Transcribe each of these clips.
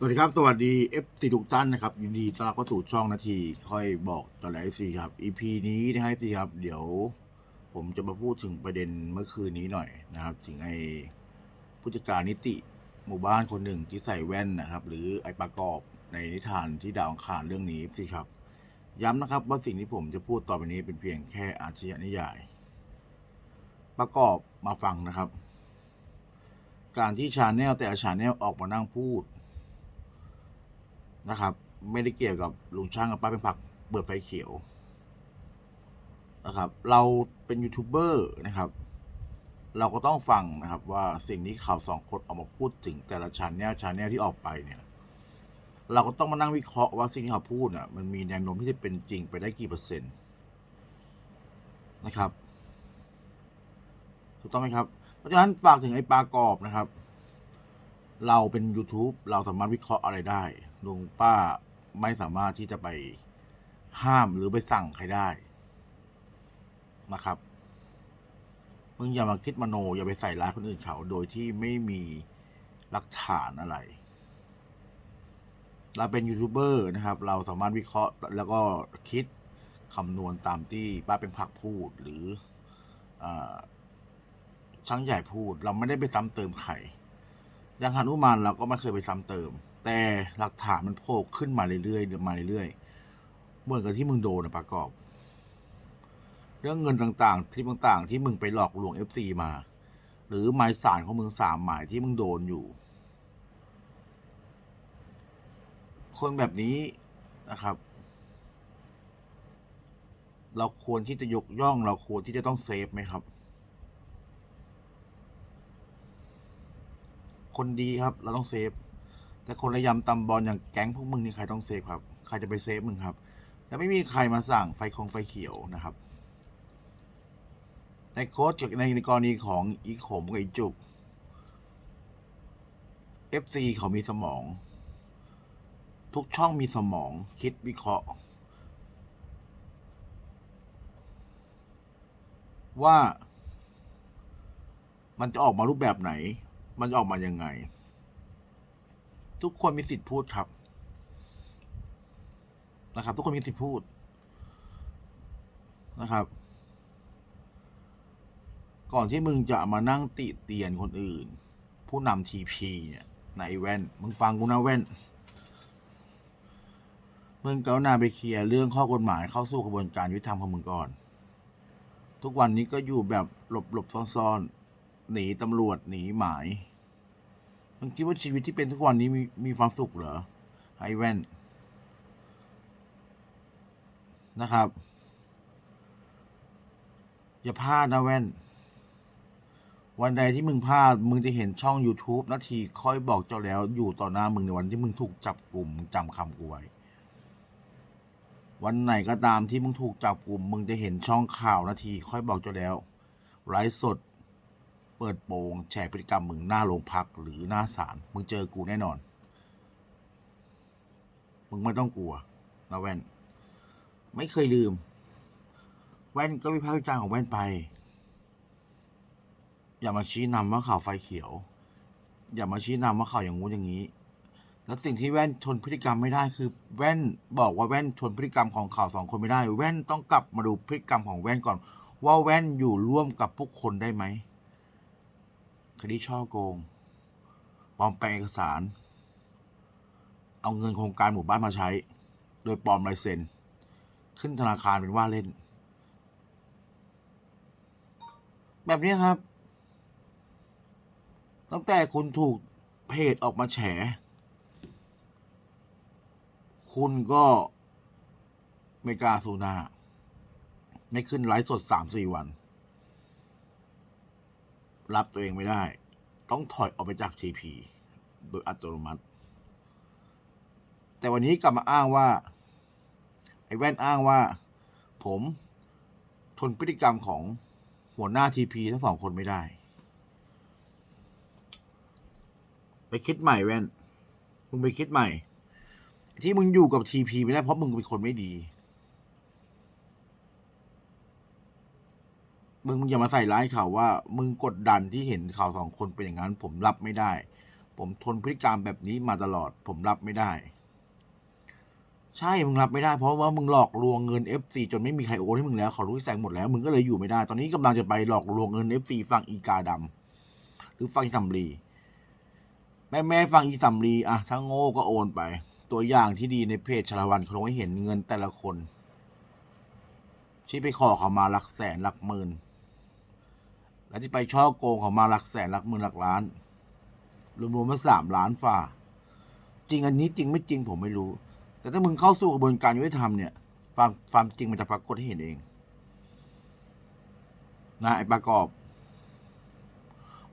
สวัสดีครับ สวัสดี F4 ทุกท่านนะครับ ยินดีต้อนรับเข้าสู่ช่องนาที ค่อยบอกต่อหลายสีครับ EP นี้นะให้พี่ครับ เดี๋ยว ผมจะมาพูดถึงประเด็นเมื่อคืนนี้หน่อยนะครับ ถึงไอ้ผู้จัดการนิติหมู่บ้านคนหนึ่งที่ใส่แว่นนะครับ หรือไอ้ประกอบในนิทานที่ดาวังคารเรื่องนี้สิครับ ย้ำนะครับว่าสิ่งที่ผมจะพูดต่อไปนี้เป็นเพียงแค่อาชญานิยาย ประกอบมาฟังนะครับ การที่ชาแนลแต่ละชาแนลออกมานั่งพูด นะครับ ไม่ได้เกี่ยวกับลุงช่างกับป้าเป็นผักเปิดไฟเขียวนะครับ เราเป็นยูทูบเบอร์นะครับ เราก็ต้องฟังนะครับว่าสิ่งที่ข่าวสองคนออกมาพูดถึงแต่ละชาแนลชาแนลที่ออกไปเนี่ย เราก็ต้องมานั่งวิเคราะห์ว่าสิ่งที่เขาพูดอะมันมีแนวโน้มที่จะเป็นจริงไปได้กี่เปอร์เซ็นต์นะครับถูกต้องไหมครับ เพราะฉะนั้นฝากถึงไอ้ปลากรอบนะครับ เราเป็น YouTube เราสามารถวิเคราะห์อะไรได้ ลุงป้าไม่สามารถที่จะไปห้ามหรือไปสั่งใครได้นะครับ มึงอย่ามาคิดมโน อย่าไปใส่ร้ายคนอื่นเขา โดยที่ไม่มีหลักฐานอะไร เราเป็นยูทูบเบอร์นะครับ เราสามารถวิเคราะห์แล้วก็คิดคำนวณตามที่ป้าเป็นผักพูดหรืออช่างใหญ่พูด เราไม่ได้ไปซ้ำเติมใครอย่างหนุมานเราก็ไม่เคยไปซ้ำเติม แต่หลักฐานมันโผล่ขึ้นมาเรื่อยๆมาเรื่อยๆเหมือนกับที่มึงโดนนะประกอบ เรื่องเงินต่างๆ ที่ต่างๆ ที่มึงไปหลอกลวงเอฟซีมา หรือหมายสารของมึงสามหมายที่มึงโดนอยู่ คนแบบนี้นะครับ เราควรที่จะยกย่องเราควรที่จะต้องเซฟไหมครับคนดีครับ เราต้องเซฟ แต่คนระยำตำบอลอย่างแก๊งพวกมึงนี่ใครต้องเซฟครับ ใครจะไปเซฟมึงครับ แล้วไม่มีใครมาสั่งไฟคงไฟเขียวนะครับ ในโค้ดในในกรณีของอีขมกับอีจุก FC เขามีสมอง ทุกช่องมีสมองคิดวิเคราะห์ ว่ามันจะออกมารูปแบบไหน มันจะออกมายังไง ทุกคนมีสิทธิ์พูดครับ นะครับ ทุกคนมีสิทธิ์พูดนะครับ ก่อนที่มึงจะมานั่งติเตียนคนอื่น ผู้นำทีพีเนี่ยนายแว่น มึงฟังกูนะแว่น มึงกรุณาไปเคลียร์เรื่องข้อกฎหมายเข้าสู่กระบวนการยุติธรรมของมึงก่อน ทุกวันนี้ก็อยู่แบบหลบหลบซ่อนๆ หนีตำรวจหนีหมาย มึงคิดว่าชีวิตที่เป็นทุกวันนี้มีมีความสุขเหรอไอแว่นนะครับ อย่าพลาดนะแว่น วันใดที่มึงพลาด มึงจะเห็นช่อง YouTube นาทีค่อยบอกเจ้าแล้ว อยู่ต่อหน้ามึงในวันที่มึงถูกจับกลุ่มจำคำกูไว้วันไหนก็ตามที่มึงถูกจับกลุ่ม มึงจะเห็นช่องข่าวนาที ค่อยบอกเจ้าแล้วไลฟ์สด เปิดโปงแชร์พฤติกรรมมึงหน้าโรงพักหรือหน้าศาลมึงเจอกูแน่นอน มึงไม่ต้องกลัวนะแว่น ไม่เคยลืม แว่นก็วิพากษ์วิจารณ์ของแว่นไป อย่ามาชี้นำว่าข่าวไฟเขียว อย่ามาชี้นำว่าข่าวอย่างงู้นอย่างนี้ แล้วสิ่งที่แว่นทนพฤติกรรมไม่ได้คือ แว่นบอกว่าแว่นทนพฤติกรรมของข่าวสองคนไม่ได้ แว่นต้องกลับมาดูพฤติกรรมของแว่นก่อน ว่าแว่นอยู่ร่วมกับพวกคนได้ไหม คดีช่อโกง ปลอมแปลงเอกสาร เอาเงินโครงการหมู่บ้านมาใช้ โดยปลอมลายเซ็น ขึ้นธนาคารเป็นว่าเล่น แบบนี้ครับ ตั้งแต่คุณถูกเพจออกมาแฉ คุณก็ไม่กล้าสู้หน้า ไม่ขึ้นไลฟ์สดสามสี่วัน รับตัวเองไม่ได้ ต้องถอยออกไปจากทีพีโดยอัตโนมัติ แต่วันนี้กลับมาอ้างว่า ไอ้แว่นอ้างว่า ผมทนพฤติกรรมของหัวหน้าทีพีทั้งสองคนไม่ได้ ไปคิดใหม่แว่น มึงไปคิดใหม่ ที่มึงอยู่กับทีพีไม่ได้เพราะมึงเป็นคนไม่ดี มึงอย่ามาใส่ร้ายเขาว่า มึงกดดันที่เห็นข่าวสองคนเป็นอย่างนั้น ผมรับไม่ได้ ผมทนพฤติกรรมแบบนี้มาตลอด ผมรับไม่ได้ ใช่มึงรับไม่ได้เพราะว่ามึงหลอกลวงเงิน FC จนไม่มีใครโอนให้มึงแล้วเขารู้แซงหมดแล้ว มึงก็เลยอยู่ไม่ได้ ตอนนี้กำลังจะไปหลอกลวงเงิน FC ฝั่งอีกาดำหรือฝั่งอีสัมรีแม่แม่ฝั่งอีสัมรีอะถ้าโง่ก็โอนไป ตัวอย่างที่ดีในเพจชละวันเขาลงให้เห็นเงินแต่ละคนที่ไปขอเขามาหลักแสนหลักหมื่น แล้วที่ไปช่อโกงเขามาหลักแสนหลักหมื่นหลักล้าน รวมๆมาสามล้านฝ่า จริงอันนี้จริงไม่จริงผมไม่รู้ แต่ถ้ามึงเข้าสู่กระบวนการยุติธรรมเนี่ยความความจริงมันจะปรากฏให้เห็นเองนะไอ้ประกอบ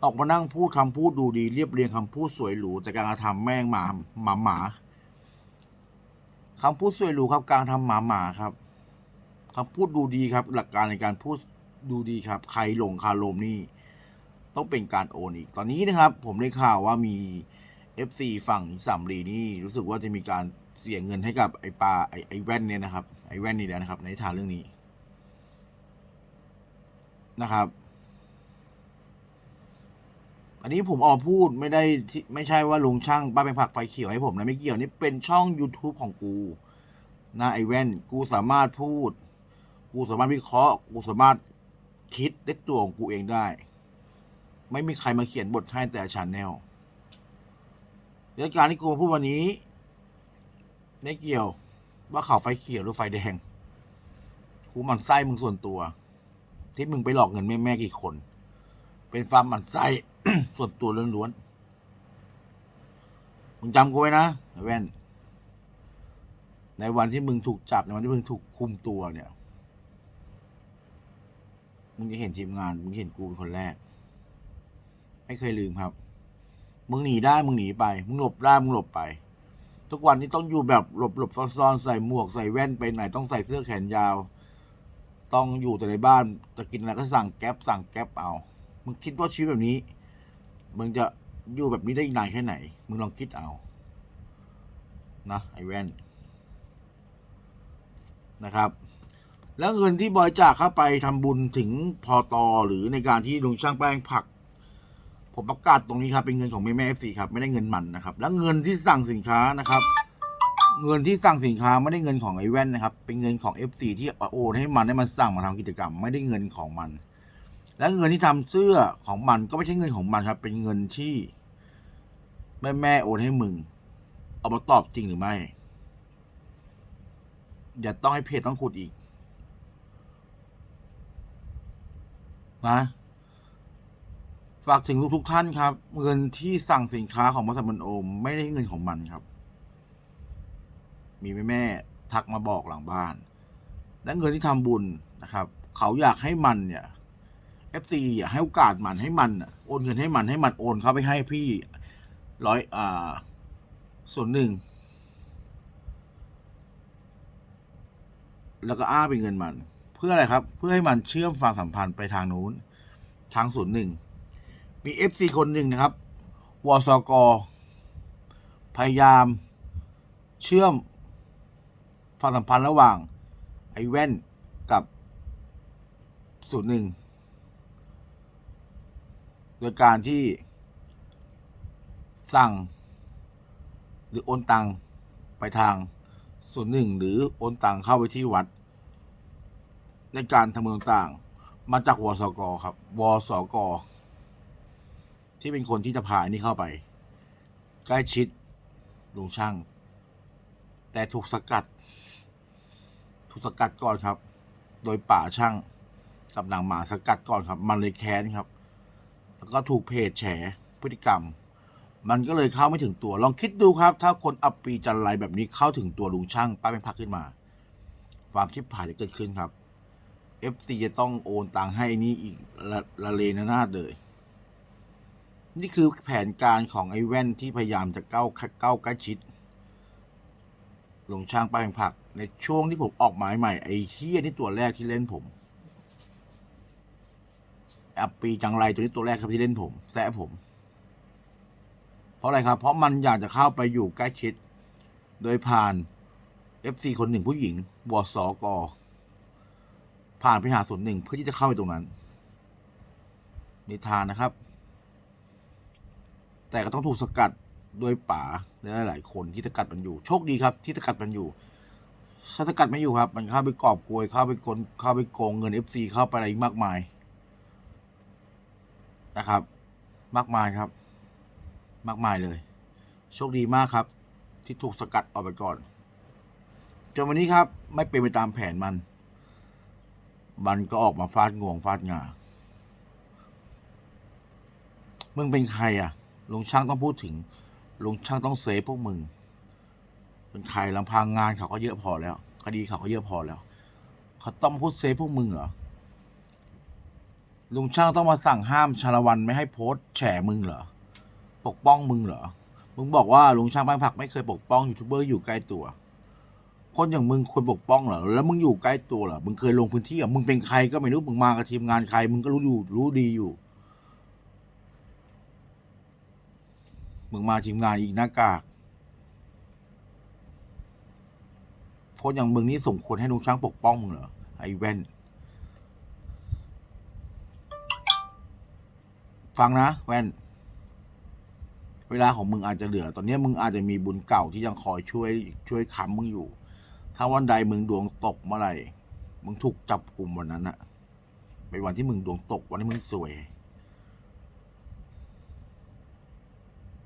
ออกมานั่งพูดคำพูดดูดีเรียบเรียงคำพูดสวยหรูแต่การกระทำแม่งหมาหมาหมาคำพูดสวยหรูครับการทำหมาหมาครับคำพูดดูดีครับ หลักการในการพูด ดูดีครับ ใครหลงคาลมนี่ ต้องเป็นการโอนอีก ตอนนี้นะครับ ผมได้ข่าวว่ามี FC ฝั่งสามรีนี่รู้สึกว่าจะมีการเสียเงินให้กับไอปลาไอไอแว่นเนี่ยนะครับ ไอแว่นนี่แหละนะครับ ในทางเรื่องนี้นะครับ อันนี้ผมออกมาพูดไม่ได้ที่ไม่ใช่ว่าลุงช่างป้าเป็นผักไฟเขียวให้ผมนะไม่เกี่ยวนี่เป็นช่อง YouTube ของกูนะไอแว่น กูสามารถพูด กูสามารถวิเคราะห์ กูสามารถ คิดได้ตัวของกูเองได้ ไม่มีใครมาเขียนบทให้แต่ชาแนลเรื่องการที่กูมาพูดวันนี้ไม่เกี่ยวว่าเขาไฟเขียวหรือไฟแดงกูหมันไส้มึงส่วนตัว ที่มึงไปหลอกเงินแม่แม่ๆกี่คน เป็นฟาร์มหมันไส้ส่วนตัวล้วนๆมึงจำกูไว้นะแว่น ในวันที่มึงถูกจับในวันที่มึงถูกคุมตัวเนี่ย มึงจะเห็นทีมงาน มึงเห็นกูเป็นคนแรก ไม่เคยลืมครับ มึงหนีได้ มึงหนีไป มึงหลบได้ มึงหลบไป ทุกวันนี้ต้องอยู่แบบหลบหลบซ่อนๆใส่หมวกใส่แว่นไปไหน ต้องใส่เสื้อแขนยาว ต้องอยู่แต่ในบ้าน จะกินอะไรก็สั่งแก๊ปสั่งแก๊ปเอา มึงคิดว่าชีวิตแบบนี้ มึงจะอยู่แบบนี้ได้อีกนานแค่ไหน มึงลองคิดเอา นะไอ้แว่นนะครับ แล้วเงินที่บริจาคเข้าไปทำบุญถึงพอตอหรือในการที่ลุงช่างแป้งผัก ผมประกาศตรงนี้ครับ เป็นเงินของแม่แม่เอฟซีครับ ไม่ได้เงินมันนะครับ แล้วเงินที่สั่งสินค้านะครับ เงินที่สั่งสินค้าไม่ได้เงินของไอ้แว่นนะครับ เป็นเงินของเอฟซีที่โอนให้มันให้มันสั่งมาทำกิจกรรม ไม่ได้เงินของมัน และเงินที่ทำเสื้อของมันก็ไม่ใช่เงินของมันครับ เป็นเงินที่แม่แม่โอนให้มึง เอามาตอบจริงหรือไม่อย่าต้องให้เพจต้องขุดอีก นะฝากถึงทุกๆท่านครับ เงินที่สั่งสินค้าของบริษัทมันโอม ไม่ได้เงินของมันครับ มีแม่แม่ๆทักมาบอกหลังบ้าน และเงินที่ทำบุญนะครับ เขาอยากให้มันเนี่ย FC อะให้โอกาสมันให้มันโอนเงินให้มันให้มันโอนเข้าไปให้พี่ร้อยอ่า ส่วนหนึ่ง แล้วก็อ้าเป็นเงินมัน พื่ออะไรครับ เพื่อให้มันเชื่อมความสัมพันธ์ไปทางนู้น ทางศูนย์หนึ่งมีเอฟซีคนหนึ่งนะครับวสกพยายามเชื่อมความสัมพันธ์ระหว่างไอแว่นกับศูนย์หนึ่งโดยการที่สั่ง หรือโอนตังไปทางศูนย์หนึ่งหรือโอนตังเข้าไปที่วัด ในการทำเมืองต่าง มาจากวสกครับวสกที่เป็นคนที่จะพานนี้เข้าไป ใกล้ชิดลุงช่าง แต่ถูกสกัด ถูกสกัดก่อนครับ โดยป่าช่างกับนางหมาสกัดก่อนครับ มันเลยแค้นครับ แล้วก็ถูกเพจแฉพฤติกรรม มันก็เลยเข้าไม่ถึงตัว ลองคิดดูครับ ถ้าคนอับปีจันไรแบบนี้เข้าถึงตัวลุงช่างป้าเป็นพักขึ้นมา ความชิบหายจะเกิดขึ้นครับ FC จะต้องโอนตังค์ให้นี่อีกละละเลนานาดเลย นี่คือแผนการของไอ้แว่นที่พยายามจะก้าวเก้าใกล้ชิด หลงช่างป้าเป็นผัก ในช่วงที่ผมออกหมายใหม่ ไอ้เฮียนี่ตัวแรกที่เล่นผมแอับปีจังไรตัวนี้ตัวแรกครับที่เล่นผมแซะผม เพราะอะไรครับ เพราะมันอยากจะเข้าไปอยู่ใกล้ชิด โดยผ่าน FC คนหนึ่งผู้หญิงบวสก ผ่านไปหาศูนย์หนึ่งเพื่อที่จะเข้าไปตรงนั้นนิทานนะครับ แต่ก็ต้องถูกสกัดด้วยป๋าและหลาย ๆ คนที่สกัดมันอยู่ โชคดีครับ ที่สกัดมันอยู่ถ้าสกัดไม่อยู่ครับ มันเข้าไปกอบโกยเข้าไปกลเข้าไปโกงเงินเอฟซีเข้าไปอะไรมากมายนะครับ มากมายครับ มากมายเลย โชคดีมากครับ ที่ถูกสกัดออกไปก่อนจนวันนี้ครับ ไม่เป็นไปตามแผนมัน มันก็ออกมาฟาดงวงฟาดงามึงเป็นใครอะลุงช่างต้องพูดถึงลุงช่างต้องเซฟพวกมึง เป็นใครลำพังงานเขาก็เยอะพอแล้ว คดีเขาก็เยอะพอแล้ว เขาต้องพูดเซฟพวกมึงเหรอลุงช่างต้องมาสั่งห้ามชาละวันไม่ให้โพสแฉมึงเหรอ ปกป้องมึงเหรอ มึงบอกว่าลุงช่างบ้านผักไม่เคยปกป้องยูทูบเบอร์อยู่ใกล้ตัว คนอย่างมึงควรปกป้องเหรอแล้วมึงอยู่ใกล้ตัวเหรอมึงเคยลงพื้นที่อะมึงเป็นใครก็ไม่รู้มึงมากับทีมงานใคร มึงก็รู้อยู่รู้ดีอยู่ มึงมาทีมงานอีกหน้ากากคนอย่างมึงนี่สมควรให้ลุงช่างปกป้องมึงเหรอไอ้แว่นฟังนะแว่น เวลาของมึงอาจจะเหลือ ตอนนี้มึงอาจจะมีบุญเก่าที่ยังคอยช่วยช่วยค้ำมึงอยู่ ถ้าวันใดมึงดวงตกเมื่อไหร่ มึงถูกจับกลุ่มวันนั้นอะเป็นวันที่มึงดวงตกวันที่มึงสวย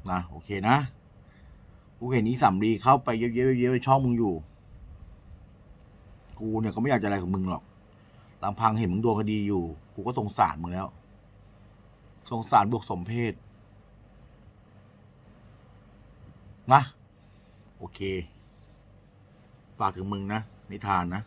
นะโอเคนะกูเห็นนี้สำลีเข้าไปเยอะๆเยอะๆช่องมึงอยู่ กูเนี่ยก็ไม่อยากจะอะไรกับมึงหรอกลำพังเห็นมึงโดนคดีอยู่ กูก็สงสารมึงแล้ว สงสารบวกสมเพศนะ โอเค ฝากถึงมึงนะนิทานนะ